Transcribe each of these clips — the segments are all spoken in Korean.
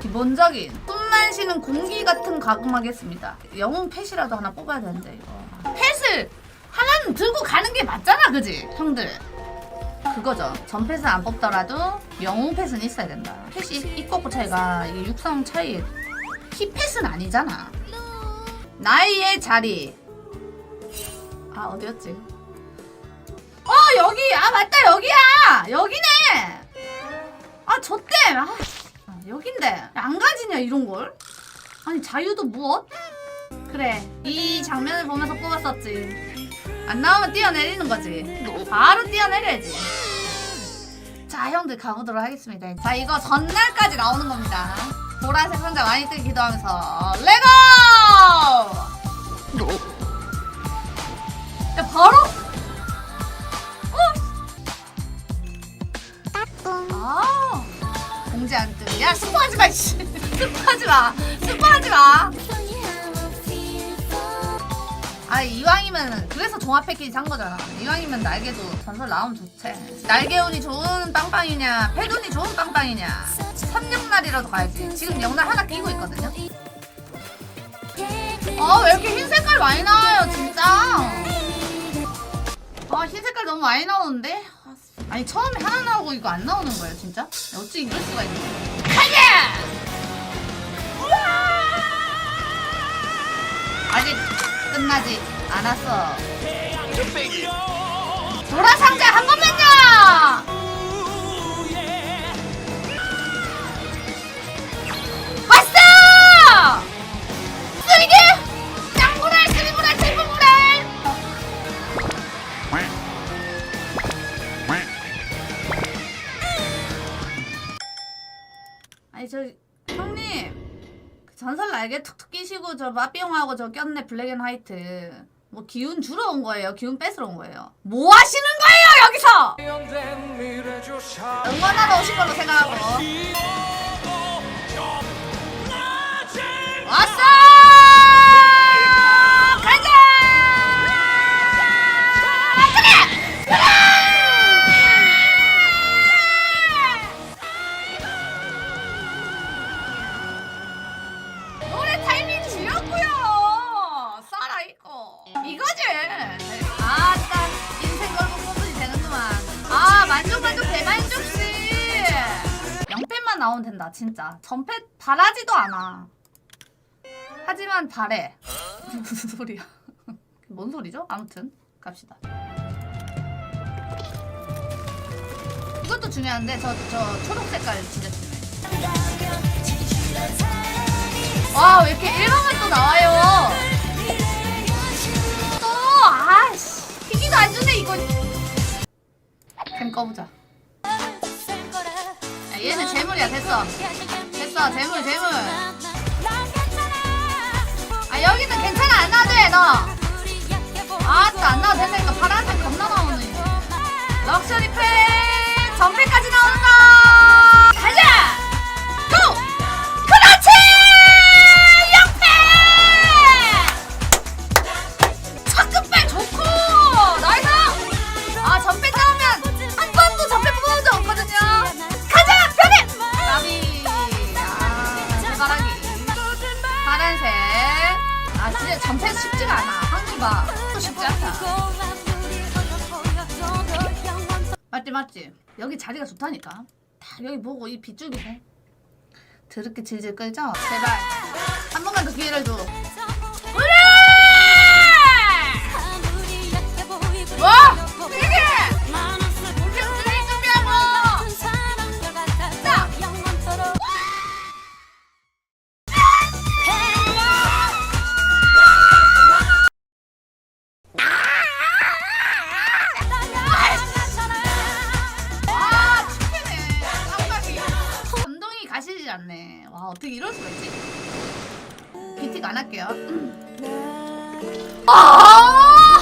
기본적인 숨만 쉬는 공기 같은 가공하겠습니다. 영웅 펫이라도 하나 뽑아야 되는데 이거 펫을 하나는 들고 가는 게 맞잖아, 그지? 형들. 그거죠. 전 펫은 안 뽑더라도 영웅 펫은 있어야 된다. 펫이 없고 차이가 이게 육성 차이 키 펫은 아니잖아. 나이의 자리. 아 어디였지? 어 여기 아 맞다 여기야 여기네. 아 아, 아, 여긴데 안 가지냐 이런 걸? 아니 자유도 무엇? 그래 이 장면을 보면서 뽑았었지. 안 나오면 뛰어내리는 거지. 바로 뛰어내려야지. 자 형들 가보도록 하겠습니다. 자 이거 전날까지 나오는 겁니다. 보라색 상자 많이 뜨기 기도하면서 레고! 야 바로 공지 안 뜨. 야 스포하지 마. 씨. 스포하지 마. 스포하지 마. 아 이왕이면 그래서 종합 패키지 산 거잖아. 이왕이면 날개도 전설 나오면 좋지. 날개운이 좋은 빵빵이냐, 패운이 좋은 빵빵이냐. 3역날이라도 가야지. 지금 역날 하나 끼고 있거든요. 아왜 이렇게 흰 색깔 많이 나와요 진짜. 아 흰 색깔 너무 많이 나오는데. 아니 처음에 하나 나오고 이거 안 나오는 거예요 진짜? 어찌 이럴 수가 있는? 가자! 아직 끝나지 않았어. 보라 상자 한 번만요. 형님 그 전설 날개 툭툭 끼시고 저 마비용하고 저 꼈네 블랙 앤 화이트. 뭐 기운 주러 온 거예요? 기운 뺏으러 온 거예요? 뭐 하시는 거예요 여기서? 응원하러 오신 걸로 생각하고 나오면 된다 진짜 전패 바라지도 않아 하지만 바래 무슨 소리야 뭔 소리죠? 아무튼 갑시다 이것도 중요한데 저 저 초록 색깔 진짜 중요해 와, 왜 이렇게 1번만 또 나와요? 또, 아씨. 희귀도 안 주네, 이거. 캠 꺼보자. 재물이야, 됐어. 됐어, 재물, 재물. 아, 여기는 괜찮아, 안 나와도 돼, 너. 아, 진짜 안 나와도 된다니까. 파란색 겁나 나오네. 럭셔리 팩! 봐. 또 쉽지 않다. 맞지, 맞지? 여기 자리가 좋다니까. 딱 여기 보고 이 빗줄기 해. 드럽게 질질 끌죠? 제발. 한 번만 더 기회를 줘. 가시지 않네. 와, 어떻게 이럴 수가 있지? 비틱 안 할게요. 아!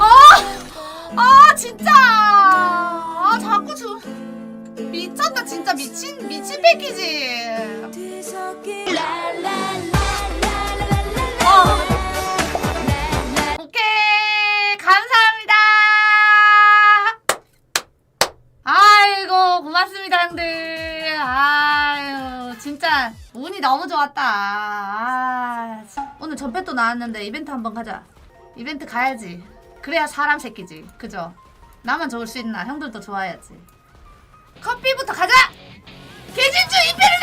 아! 아, 진짜! 아, 자꾸 주. 미쳤다, 진짜 미친, 미친 패키지. 어. 운이 너무 좋았다. 아, 참. 오늘 전패 또 나왔는데 이벤트 한번 가자. 이벤트 가야지. 그래야 사람 새끼지. 그죠? 나만 좋을 수 있나? 형들도 좋아야지. 커피부터 가자. 개진주 이페르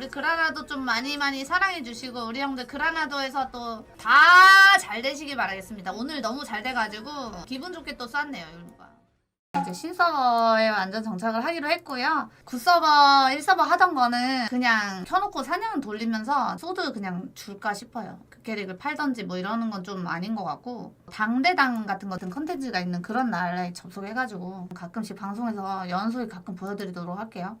우리 그라나도 좀 많이 많이 사랑해 주시고 우리 형들 그라나도에서 또 다 잘 되시길 바라겠습니다. 오늘 너무 잘 돼가지고 기분 좋게 또 쐈네요 율무가. 이제 신서버에 완전 정착을 하기로 했고요. 9서버 1서버 하던 거는 그냥 켜놓고 사냥 돌리면서 소드 그냥 줄까 싶어요. 그 캐릭을 팔던지 뭐 이러는 건 좀 아닌 것 같고 당대당 같은 거 같은 컨텐츠가 있는 그런 날에 접속해가지고 가끔씩 방송에서 연소리 가끔 보여드리도록 할게요